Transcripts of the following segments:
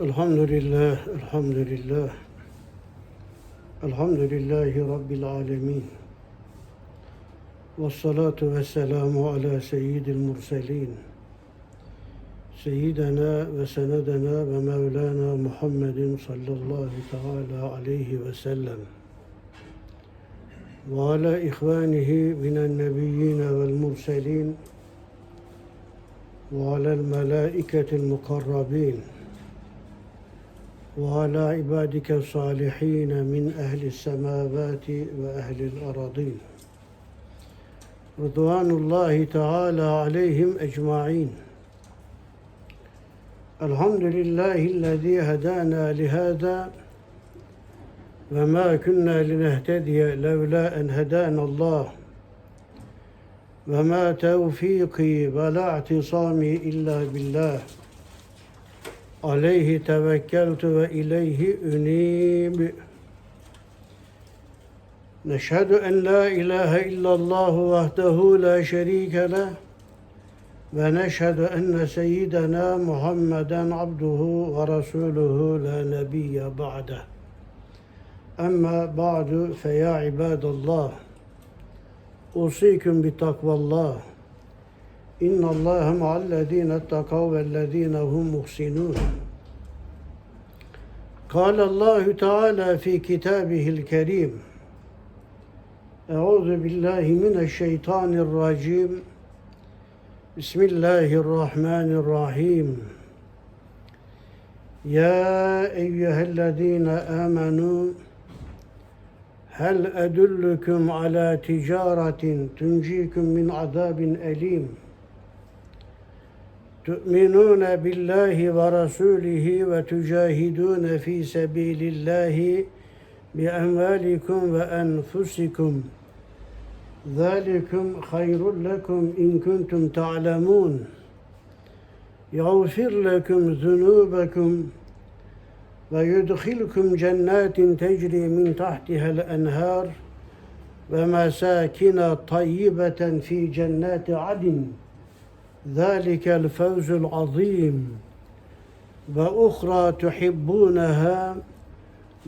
الحمد لله الحمد لله الحمد لله رب العالمين والصلاة والسلام على سيد المرسلين سيدنا وسندنا ومولانا محمد صلى الله تعالى عليه وسلم وعلى إخوانه من النبيين والمرسلين وعلى الملائكة المقربين وعلى عبادك الصالحين من أهل السماوات وأهل الأراضين رضوان الله تعالى عليهم أجمعين. الحمد لله الذي هدانا لهذا وما كنا لنهتدي لولا أن هدانا الله. وما توفيقي ولا اعتصامي إلا بالله. Aleyhi tevekkeltu ve ileyhi ünib. نشهد أن لا إله إلا الله وحده لا شريك له ونشهد أن سيدنا محمدا عبده ورسوله لا نبي بعده أما بعد فيا عباد الله أوصيكم بتقوى الله إن الله مع الذين اتقوا والذين هم محسنون قال الله تعالى في كتابه الكريم أعوذ بالله من الشيطان الرجيم بسم الله الرحمن الرحيم يا أيها الذين آمنوا هل أدلكم على تجارة تنجيكم من عذاب أليم تؤمنون بالله ورسوله وتجاهدون في سبيل الله بأموالكم وأنفسكم. ذلكم خير لكم إن كنتم تعلمون. يغفر لكم ذنوبكم ويدخلكم جنات تجري من تحتها الأنهار ومساكن طيبة في جنات عدن. ذلك الفوز العظيم واخرى تحبونها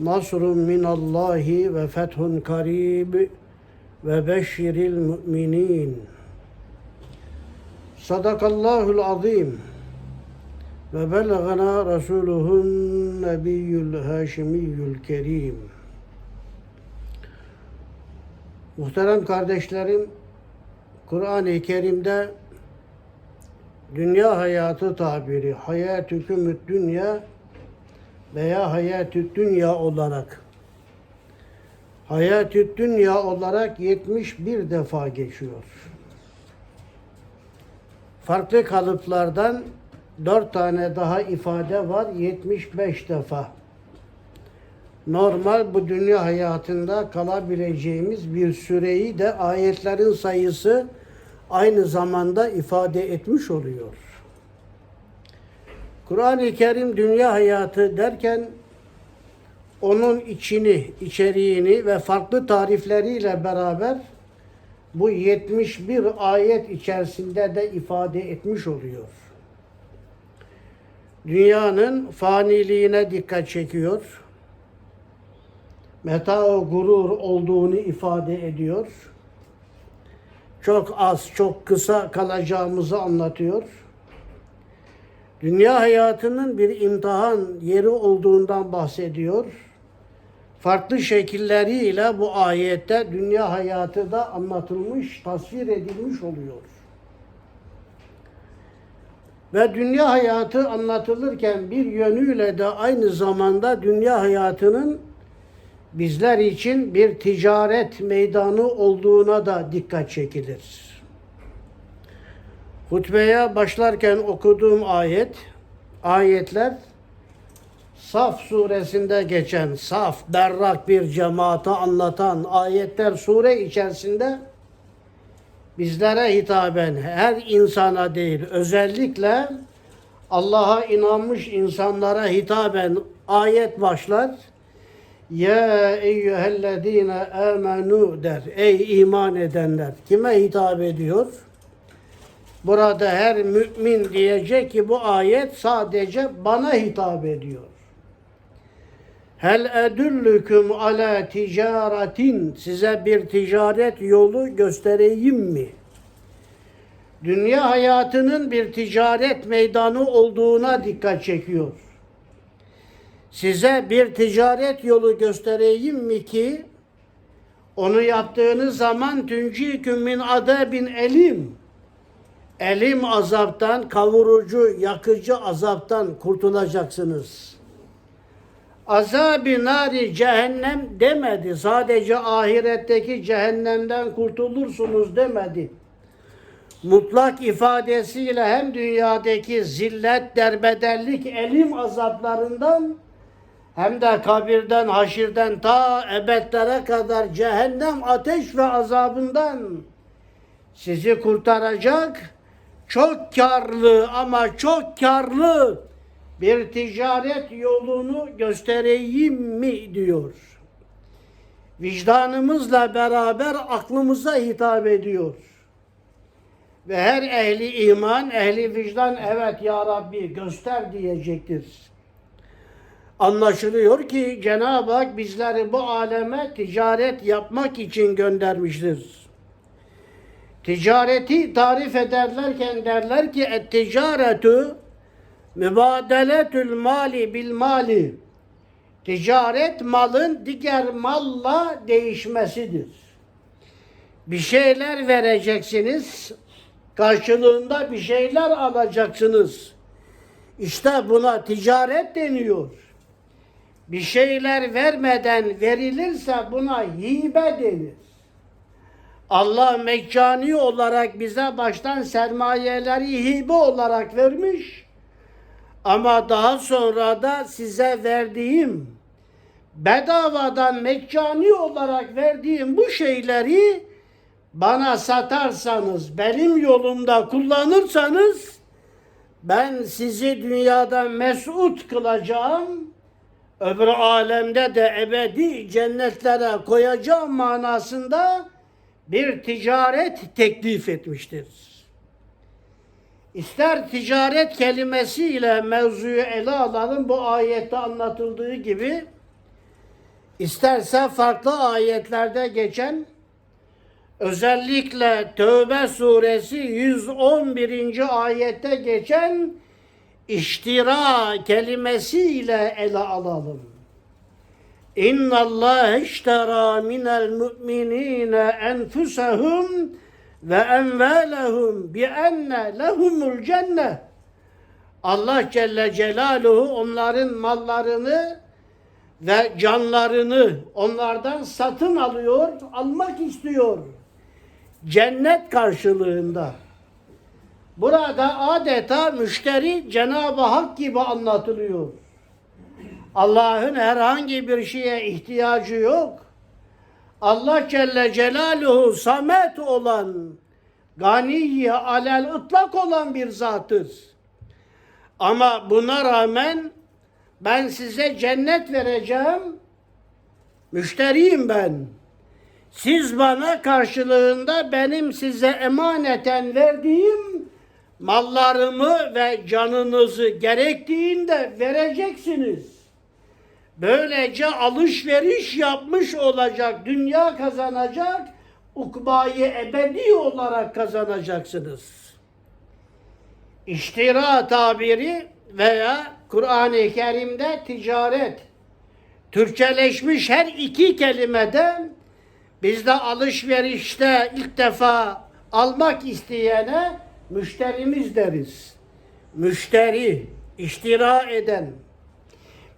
نصر من الله وفتح قريب وبشر المؤمنين صدق الله العظيم وبلغنا رسوله النبي الهاشمي الكريم Muhterem kardeşlerim, Kur'an-ı Kerim'de dünya hayatı tabiri, hayatü kümüt dünya veya hayatü dünya olarak hayatü dünya olarak 71 defa geçiyor. Farklı kalıplardan 4 tane daha ifade var 75 defa. Normal bu dünya hayatında kalabileceğimiz bir süreyi de ayetlerin sayısı aynı zamanda ifade etmiş oluyor. Kur'an-ı Kerim dünya hayatı derken onun içini, içeriğini ve farklı tarifleriyle beraber bu 71 ayet içerisinde de ifade etmiş oluyor. Dünyanın faniliğine dikkat çekiyor. Meta gurur olduğunu ifade ediyor çok az, çok kısa kalacağımızı anlatıyor. Dünya hayatının bir imtihan yeri olduğundan bahsediyor. Farklı şekilleriyle bu ayette dünya hayatı da anlatılmış, tasvir edilmiş oluyor. Ve dünya hayatı anlatılırken bir yönüyle de aynı zamanda dünya hayatının bizler için bir ticaret meydanı olduğuna da dikkat çekilir. Hutbeye başlarken okuduğum ayet, ayetler Saf suresinde geçen saf, berrak bir cemaate anlatan ayetler sure içerisinde bizlere hitaben her insana değil özellikle Allah'a inanmış insanlara hitaben ayet başlar. Ya eyyühellezine amenu der. Ey iman edenler. Kime hitap ediyor? Burada her mümin diyecek ki bu ayet sadece bana hitap ediyor. Hel edüllüküm ala ticaretin size bir ticaret yolu göstereyim mi? Dünya hayatının bir ticaret meydanı olduğuna dikkat çekiyor. Size bir ticaret yolu göstereyim mi ki onu yaptığınız zaman tünciküm min adabin elim elim azaptan, kavurucu, yakıcı azaptan kurtulacaksınız. Azab-ı nari cehennem demedi. Sadece ahiretteki cehennemden kurtulursunuz demedi. Mutlak ifadesiyle hem dünyadaki zillet, derbederlik, elim azaplarından hem de kabirden, haşirden ta ebedlere kadar cehennem ateş ve azabından sizi kurtaracak çok karlı ama çok karlı bir ticaret yolunu göstereyim mi diyor. Vicdanımızla beraber aklımıza hitap ediyor. Ve her ehli iman, ehli vicdan evet ya Rabbi göster diyecektir. Anlaşılıyor ki Cenab-ı Hak bizleri bu aleme ticaret yapmak için göndermiştir. Ticareti tarif ederlerken derler ki et ticaretu mübadeletül mali bil mali. Ticaret malın diğer malla değişmesidir. Bir şeyler vereceksiniz, karşılığında bir şeyler alacaksınız. İşte buna ticaret deniyor. Bir şeyler vermeden verilirse buna hibe denir. Allah meccani olarak bize baştan sermayeleri hibe olarak vermiş. Ama daha sonra da size verdiğim bedavadan meccani olarak verdiğim bu şeyleri bana satarsanız, benim yolumda kullanırsanız ben sizi dünyada mesut kılacağım. Öbür alemde de ebedi cennetlere koyacağım manasında bir ticaret teklif etmiştir. İster ticaret kelimesiyle mevzuyu ele alalım bu ayette anlatıldığı gibi isterse farklı ayetlerde geçen özellikle Tövbe suresi 111. ayette geçen iştira kelimesiyle ele alalım. İnna Allah iştera minel mu'minina enfusahum ve envalahum bi enne lehumul cennet. Allah Celle Celaluhu onların mallarını ve canlarını onlardan satın alıyor, almak istiyor. Cennet karşılığında. Burada adeta müşteri Cenab-ı Hak gibi anlatılıyor. Allah'ın herhangi bir şeye ihtiyacı yok. Allah Celle Celaluhu samet olan, ganiye alel ıtlak olan bir zattır. Ama buna rağmen ben size cennet vereceğim. Müşteriyim ben. Siz bana karşılığında benim size emaneten verdiğim mallarımı ve canınızı gerektiğinde vereceksiniz. Böylece alışveriş yapmış olacak, dünya kazanacak, ukbayı ebedi olarak kazanacaksınız. İştira tabiri veya Kur'an-ı Kerim'de ticaret, Türkçeleşmiş her iki kelimeden bizde alışverişte ilk defa almak isteyene müşterimiz deriz. Müşteri, iştira eden,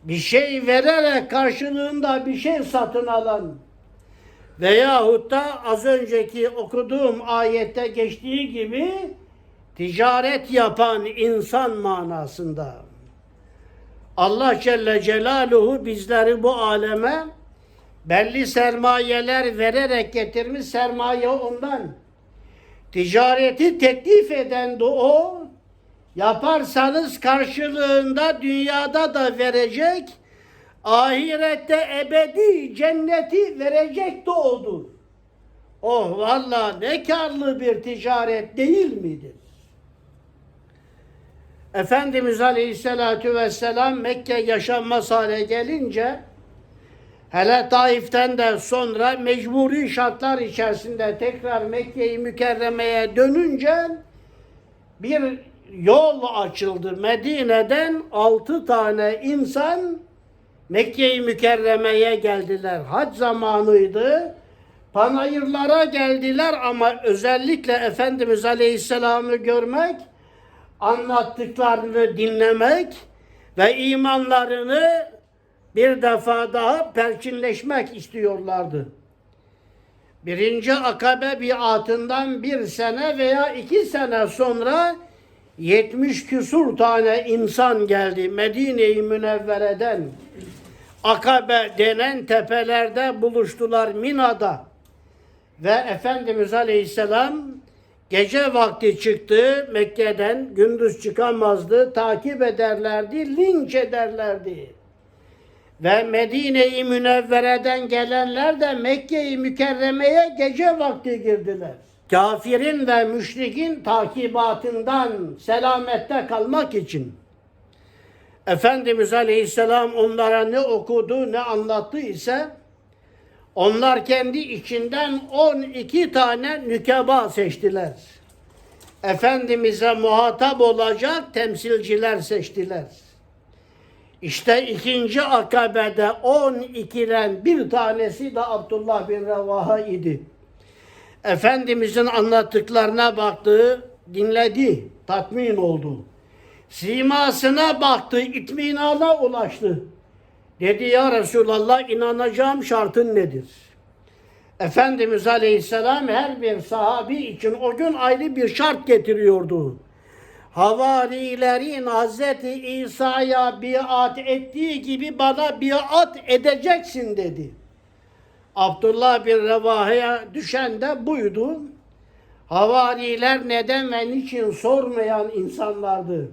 bir şey vererek karşılığında bir şey satın alan veyahut da az önceki okuduğum ayette geçtiği gibi ticaret yapan insan manasında. Allah Celle Celaluhu bizleri bu aleme belli sermayeler vererek getirmiş sermaye ondan. Ticareti teklif eden de o, Yaparsanız karşılığında dünyada da verecek, ahirette ebedi cenneti verecek de odur. Oh valla ne karlı bir ticaret değil midir? Efendimiz Aleyhisselatü Vesselam Mekke yaşanmaz hale gelince hele Taif'ten de sonra mecburi şartlar içerisinde tekrar Mekke'yi Mükerreme'ye dönünce bir yol açıldı. Medine'den altı tane insan Mekke-i Mükerreme'ye geldiler. Hac zamanıydı. Panayırlara geldiler ama özellikle Efendimiz Aleyhisselam'ı görmek, anlattıklarını dinlemek ve imanlarını bir defa daha perçinleşmek istiyorlardı. Birinci akabe biatından bir sene veya iki sene sonra 70 küsur tane insan geldi Medine-i Münevvere'den. Akabe denen tepelerde buluştular Mina'da. Ve Efendimiz Aleyhisselam gece vakti çıktı Mekke'den. Gündüz çıkamazdı. Takip ederlerdi, linç ederlerdi. Ve Medine-i Münevvere'den gelenler de Mekke-i Mükerreme'ye gece vakti girdiler. Kafirin ve müşrikin takibatından selamette kalmak için. Efendimiz Aleyhisselam onlara ne okudu ne anlattı ise onlar kendi içinden 12 tane nükeba seçtiler. Efendimiz'e muhatap olacak temsilciler seçtiler. İşte ikinci akabede 12'den bir tanesi de Abdullah bin Revaha idi. Efendimizin anlattıklarına baktı, dinledi, tatmin oldu. Simasına baktı, itminana ulaştı. Dedi ya Resulallah inanacağım şartın nedir? Efendimiz Aleyhisselam her bir sahabi için o gün ayrı bir şart getiriyordu. Havarilerin Hazreti İsa'ya biat ettiği gibi bana biat edeceksin dedi. Abdullah bin Revaha'ya düşen de buydu. Havariler neden ve niçin sormayan insanlardı.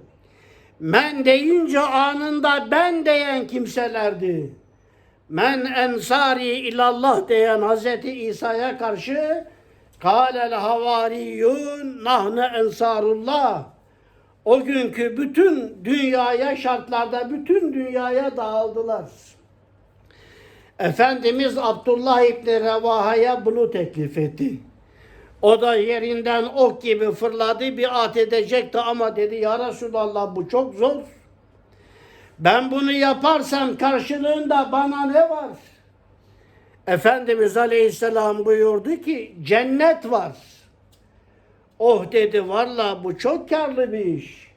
Men deyince anında ben diyen kimselerdi. Men ensari ilallah diyen Hazreti İsa'ya karşı kâlel havariyun nahne ensarullah. O günkü bütün dünyaya şartlarda bütün dünyaya dağıldılar. Efendimiz Abdullah İbni Revaha'ya bunu teklif etti. O da yerinden ok gibi fırladı bir at edecekti ama dedi ya Resulallah bu çok zor. Ben bunu yaparsam karşılığında bana ne var? Efendimiz Aleyhisselam buyurdu ki cennet var. Oh dedi valla bu çok karlı bir iş.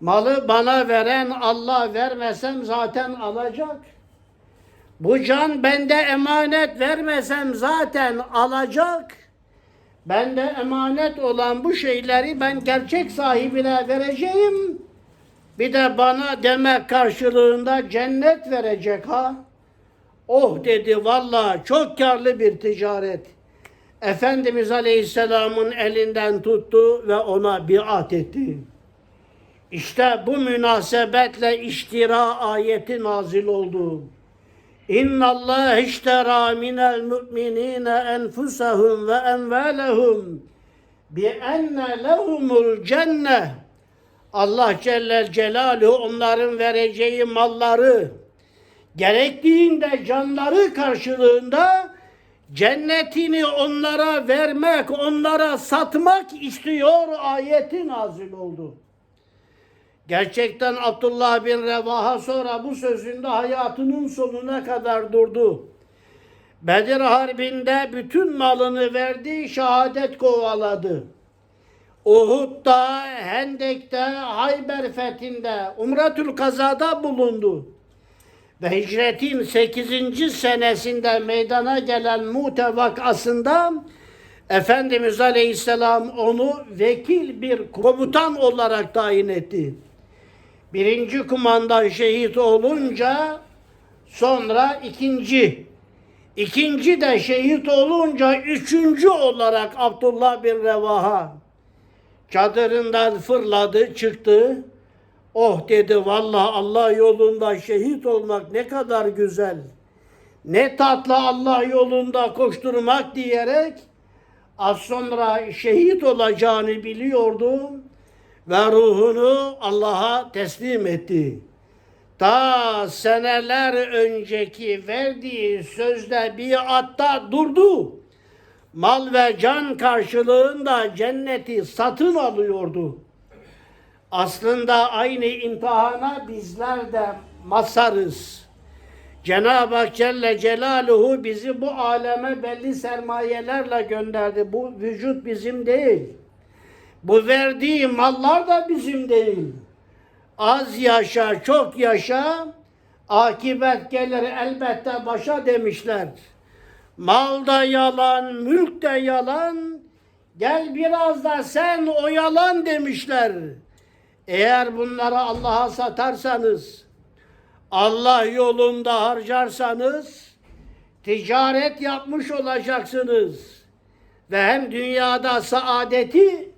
Malı bana veren Allah vermesem zaten alacak. Bu can bende emanet vermesem zaten alacak. Bende emanet olan bu şeyleri ben gerçek sahibine vereceğim. Bir de bana demek karşılığında cennet verecek ha. Oh dedi vallahi çok karlı bir ticaret. Efendimiz Aleyhisselam'ın elinden tuttu ve ona biat etti. İşte bu münasebetle iştira ayeti nazil oldu. İnna Allah iştera minel mu'minine enfusahum ve envalehum bi enne lehumul cenne. Allah Celle Celaluhu onların vereceği malları gerektiğinde canları karşılığında cennetini onlara vermek, onlara satmak istiyor ayeti nazil oldu. Gerçekten Abdullah bin Revaha sonra bu sözünde hayatının sonuna kadar durdu. Bedir Harbi'nde bütün malını verdi, şehadet kovaladı. Uhud'da, Hendek'te, Hayber fethinde, Umretül Kaza'da bulundu. Ve hicretin 8. senesinde meydana gelen Mute vakasında Efendimiz Aleyhisselam onu vekil bir komutan olarak tayin etti. Birinci kumandan şehit olunca sonra ikinci, ikinci de şehit olunca üçüncü olarak Abdullah bin Revaha çadırından fırladı çıktı. Oh dedi vallahi Allah yolunda şehit olmak ne kadar güzel. Ne tatlı Allah yolunda koşturmak diyerek az sonra şehit olacağını biliyordu ve ruhunu Allah'a teslim etti. Ta seneler önceki verdiği sözde biatta durdu. Mal ve can karşılığında cenneti satın alıyordu. Aslında aynı imtihana bizler de masarız. Cenab-ı Hak Celle Celaluhu bizi bu aleme belli sermayelerle gönderdi. Bu vücut bizim değil. Bu verdiği mallar da bizim değil. Az yaşa, çok yaşa, akibet gelir elbette başa demişler. Mal da yalan, mülk de yalan, gel biraz da sen oyalan demişler. Eğer bunları Allah'a satarsanız, Allah yolunda harcarsanız, ticaret yapmış olacaksınız. Ve hem dünyada saadeti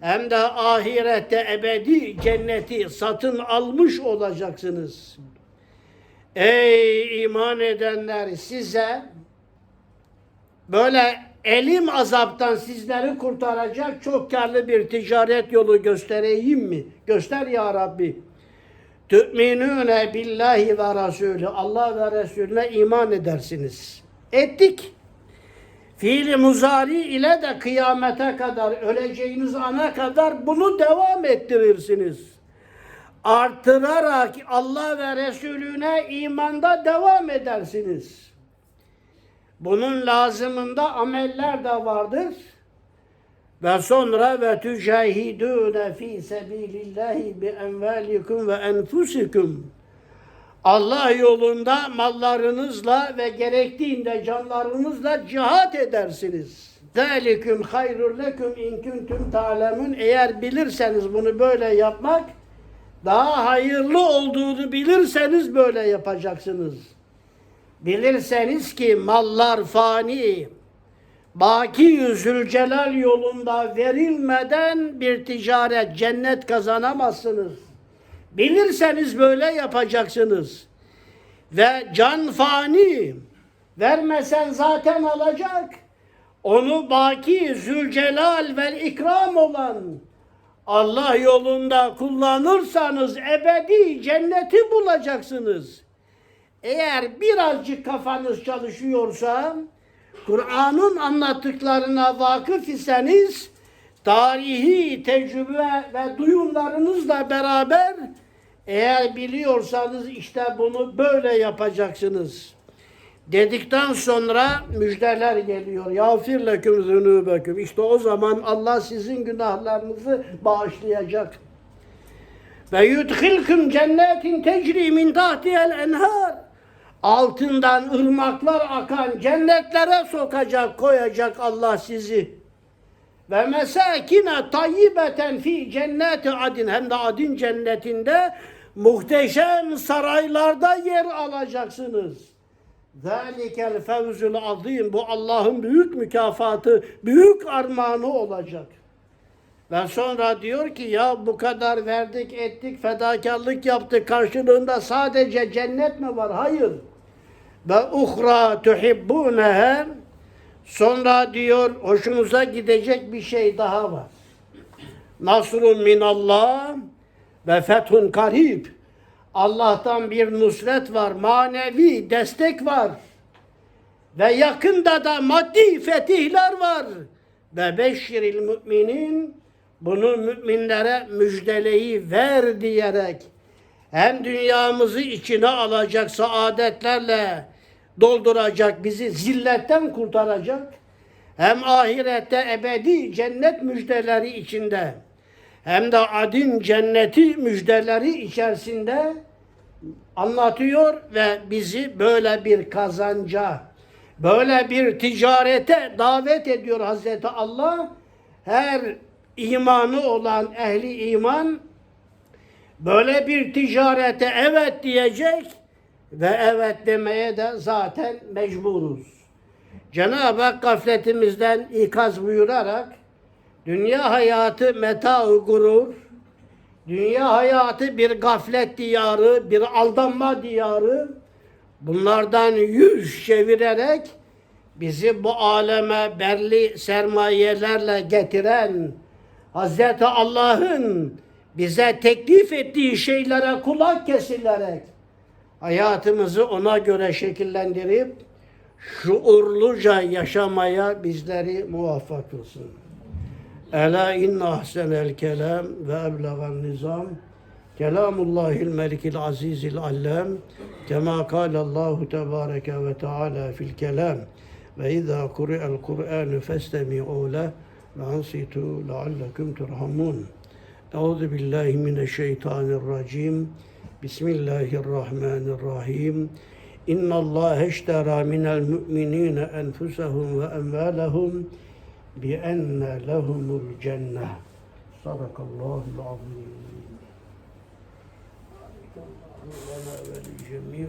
hem de ahirette ebedi cenneti satın almış olacaksınız. Ey iman edenler size böyle elim azaptan sizleri kurtaracak çok karlı bir ticaret yolu göstereyim mi? Göster ya Rabbi. Tü'minûne billahi ve Resulü. Allah ve Resulüne iman edersiniz. Ettik. Fiili muzari ile de kıyamete kadar, öleceğiniz ana kadar bunu devam ettirirsiniz. Artırarak Allah ve Resulüne imanda devam edersiniz. Bunun lazımında ameller de vardır. Ve sonra ve tücahidûne fî sebîlillâhi bi envâlikum ve enfusikum. Allah yolunda mallarınızla ve gerektiğinde canlarınızla cihat edersiniz. Zâliküm hayrun leküm in kuntum ta'lemun. Eğer bilirseniz bunu böyle yapmak daha hayırlı olduğunu bilirseniz böyle yapacaksınız. Bilirseniz ki mallar fani, baki yüzül celal yolunda verilmeden bir ticaret, cennet kazanamazsınız. Bilirseniz böyle yapacaksınız. Ve can fani, vermesen zaten alacak. Onu baki, zülcelal ve ikram olan Allah yolunda kullanırsanız ebedi cenneti bulacaksınız. Eğer birazcık kafanız çalışıyorsa, Kur'an'ın anlattıklarına vakıf iseniz, tarihi tecrübe ve duyumlarınızla beraber eğer biliyorsanız işte bunu böyle yapacaksınız. Dedikten sonra müjdeler geliyor. Yağfir leküm zünubeküm. İşte o zaman Allah sizin günahlarınızı bağışlayacak. Ve yudhilkum cennetin tecri min tahtihel enhar. Altından ırmaklar akan cennetlere sokacak, koyacak Allah sizi. Ve mesakine tayyibeten fi cenneti adin hem de adin cennetinde muhteşem saraylarda yer alacaksınız. Zalikel fevzul azim bu Allah'ın büyük mükafatı, büyük armağanı olacak. Ve sonra diyor ki ya bu kadar verdik ettik fedakarlık yaptık karşılığında sadece cennet mi var? Hayır. Ve uhra tuhibbunehe sonra diyor hoşunuza gidecek bir şey daha var. Nasrun minallah ve fethun karib. Allah'tan bir nusret var, manevi destek var. Ve yakında da maddi fetihler var. Ve beşiril müminin bunu müminlere müjdeleyi ver diyerek hem dünyamızı içine alacak saadetlerle dolduracak, bizi zilletten kurtaracak, hem ahirette ebedi cennet müjdeleri içinde, hem de adin cenneti müjdeleri içerisinde anlatıyor ve bizi böyle bir kazanca, böyle bir ticarete davet ediyor Hazreti Allah. Her imanı olan ehli iman böyle bir ticarete evet diyecek ve evet demeye de zaten mecburuz. Cenab-ı Hak gafletimizden ikaz buyurarak dünya hayatı meta gurur, dünya hayatı bir gaflet diyarı, bir aldanma diyarı, bunlardan yüz çevirerek bizi bu aleme belli sermayelerle getiren Hazreti Allah'ın bize teklif ettiği şeylere kulak kesilerek hayatımızı ona göre şekillendirip şuurluca yaşamaya bizleri muvaffak kılsın. Ela inne ahsenel kelam ve eblegan nizam kelamullahil melikil azizil allem kema kâlallahu tebâreke ve teâlâ fil kelam ve izâ kuri'el Kur'ânu festemi'û leh ve ansitu leallekum turhamun. Euzu billahi mineşşeytanirracim. Bismillahirrahmanirrahim. İnna Allah eştera minel mu'minine enfusahum ve emvalahum bi enne lehumul cennet. Sadakallahul azim. Lana ve li cemî'il